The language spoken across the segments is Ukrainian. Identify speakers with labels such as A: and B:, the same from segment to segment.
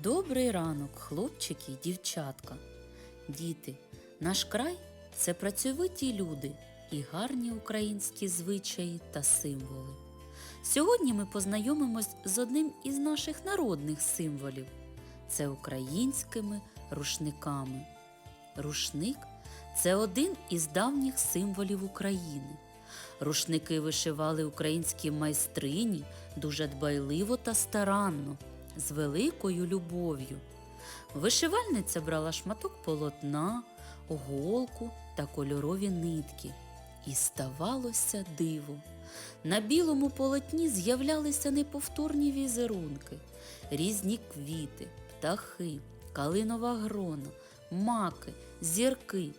A: Добрий ранок, хлопчики й дівчатка. Діти, наш край це працьовиті люди і гарні українські звичаї та символи. Сьогодні ми познайомимось з одним із наших народних символів це українськими рушниками. Рушник це один із давніх символів України. Рушники вишивали українські майстрині дуже дбайливо та старанно, з великою любов'ю. Вишивальниця брала шматок полотна, голку та кольорові нитки. І ставалося диво. На білому полотні з'являлися неповторні візерунки, різні квіти, птахи, калинова грона, маки, зірки.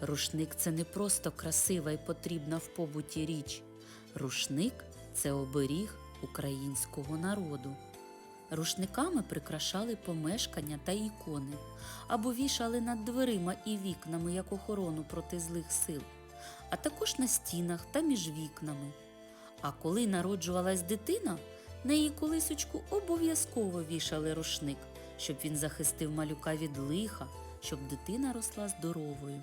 A: Рушник це не просто красива і потрібна в побуті річ. Рушник це оберіг українського народу. Рушниками прикрашали помешкання та ікони або вішали над дверима і вікнами як охорону проти злих сил, а також на стінах та між вікнами. А коли народжувалась дитина, на її колисочку обов'язково вішали рушник, щоб він захистив малюка від лиха, щоб дитина росла здоровою.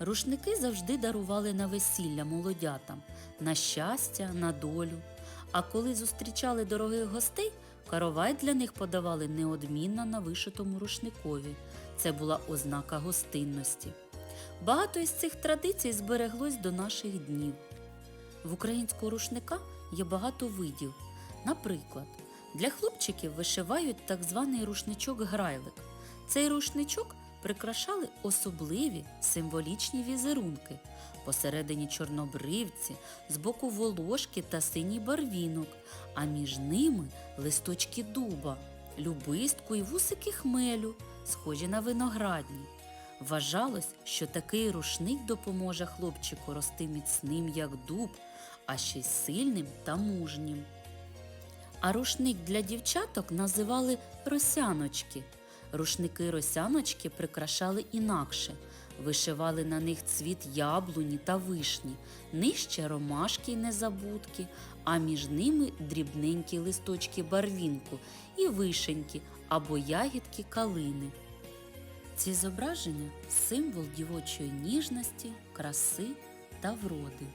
A: Рушники завжди дарували на весілля молодятам, на щастя, на долю. А коли зустрічали дорогих гостей, каравай для них подавали неодмінно на вишитому рушникові. Це була ознака гостинності. Багато із цих традицій збереглось до наших днів. В українського рушника є багато видів. Наприклад, для хлопчиків вишивають так званий рушничок-грайлик. Цей рушничок прикрашали особливі символічні візерунки. Посередині чорнобривці, збоку волошки та синій барвінок, а між ними листочки дуба, любистку і вусики хмелю, схожі на виноградні. Вважалось, що такий рушник допоможе хлопчику рости міцним, як дуб, а ще й сильним та мужнім. А рушник для дівчаток називали росяночки. Рушники росяночки прикрашали інакше. Вишивали на них цвіт яблуні та вишні, нижче ромашки й незабудки, а між ними дрібненькі листочки барвінку і вишеньки або ягідки калини. Ці зображення символ дівочої ніжності, краси та вроди.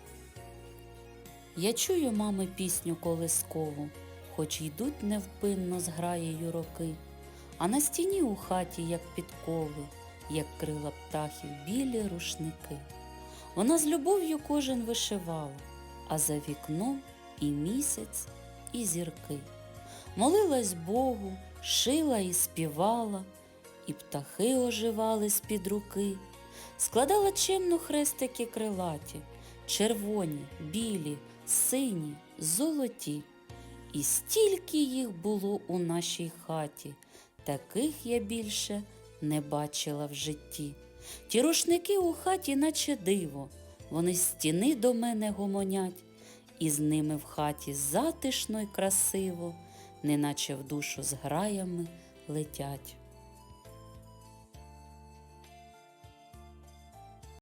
A: Я чую, мами, пісню колискову, хоч йдуть невпинно з граєю роки, а на стіні у хаті, як підкови, як крила птахів, білі рушники. Вона з любов'ю кожен вишивала, а за вікном і місяць, і зірки. Молилась Богу, шила і співала, і птахи оживали з-під руки, складала чимно хрестики крилаті, червоні, білі, сині, золоті. І стільки їх було у нашій хаті, таких я більше не бачила в житті. Ті рушники у хаті, наче диво, вони стіни до мене гомонять, і з ними в хаті затишно й красиво, неначе в душу з граями летять.